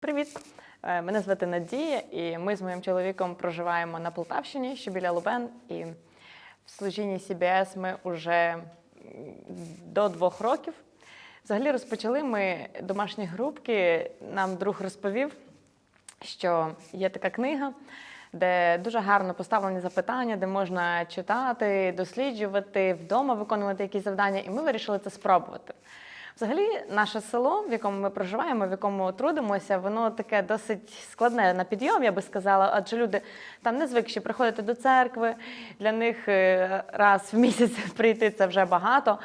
Привіт! Е, Мене звати Надія, і ми з моїм чоловіком проживаємо на Полтавщині, що біля Лубен. І в служінні CBS ми вже до двох років. Взагалі розпочали ми домашні групки. Нам друг розповів, що є така книга, де дуже гарно поставлені запитання, де можна читати, досліджувати, вдома виконувати якісь завдання, і ми вирішили це спробувати. Взагалі, наше село, в якому ми проживаємо, в якому трудимося, воно таке досить складне на підйом, я би сказала, адже люди там не звикші приходити до церкви. Для них е, раз в місяць прийти це вже багато.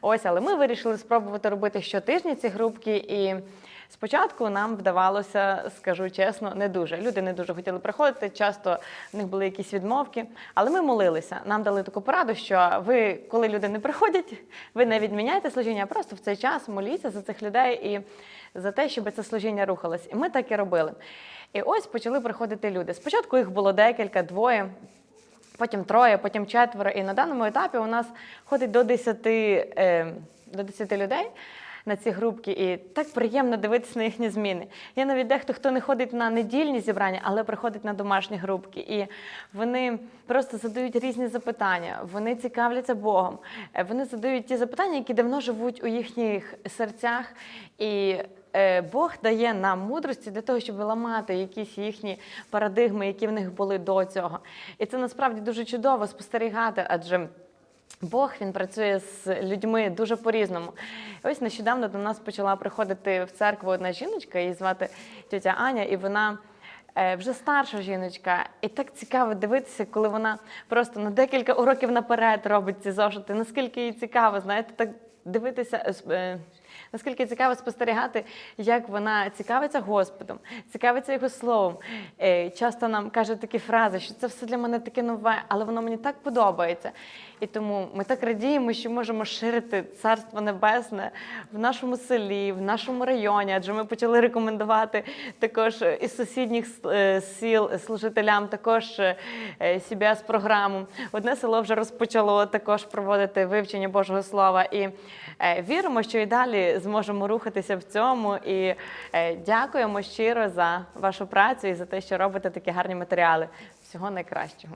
Ось, але ми вирішили спробувати робити щотижні ці групки. І спочатку нам вдавалося, скажу чесно, не дуже. Люди не дуже хотіли приходити. Часто в них були якісь відмовки. Але ми молилися. Нам дали таку пораду, що ви, коли люди не приходять, ви не відміняйте служіння, а просто в цей час моліться за цих людей і за те, щоб це служіння рухалось. І ми так і робили. І ось почали приходити люди. Спочатку їх було декілька, двоє. Потім троє, потім четверо. І на даному етапі у нас ходить до 10, е, до 10 людей на ці групки, і так приємно дивитися на їхні зміни. Є навіть дехто, хто не ходить на недільні зібрання, але приходить на домашні групки. І вони просто задають різні запитання, вони цікавляться Богом. Е, Вони задають ті запитання, які давно живуть у їхніх серцях. І е, Бог дає нам мудрості для того, щоб ламати якісь їхні парадигми, які в них були до цього. І це насправді дуже чудово спостерігати, адже. Бог він працює з людьми дуже по-різному. Ось нещодавно до нас почала приходити в церкву одна жіночка, її звати тетя Аня, і вона е, вже старша жіночка. І так цікаво дивитися, коли вона просто на декілька уроків наперед робить ці зошити. Наскільки їй цікаво, знаєте, так дивитися. Наскільки цікаво спостерігати, як вона цікавиться Господом, цікавиться його словом. Е, Часто нам каже такі фрази, що це все для мене таке нове, але воно мені так подобається. І тому ми так радіємо, що можемо ширити Царство Небесне в нашому селі, в нашому районі, адже ми почали рекомендувати також із сусідніх е, сіл служителям також е, cbs програму Одне село вже розпочало також проводити вивчення Божого Слова. І віримо, що і далі зможемо рухатися в цьому. І е, дякуємо щиро за вашу працю і за те, що робите такі гарні матеріали. Всього найкращого.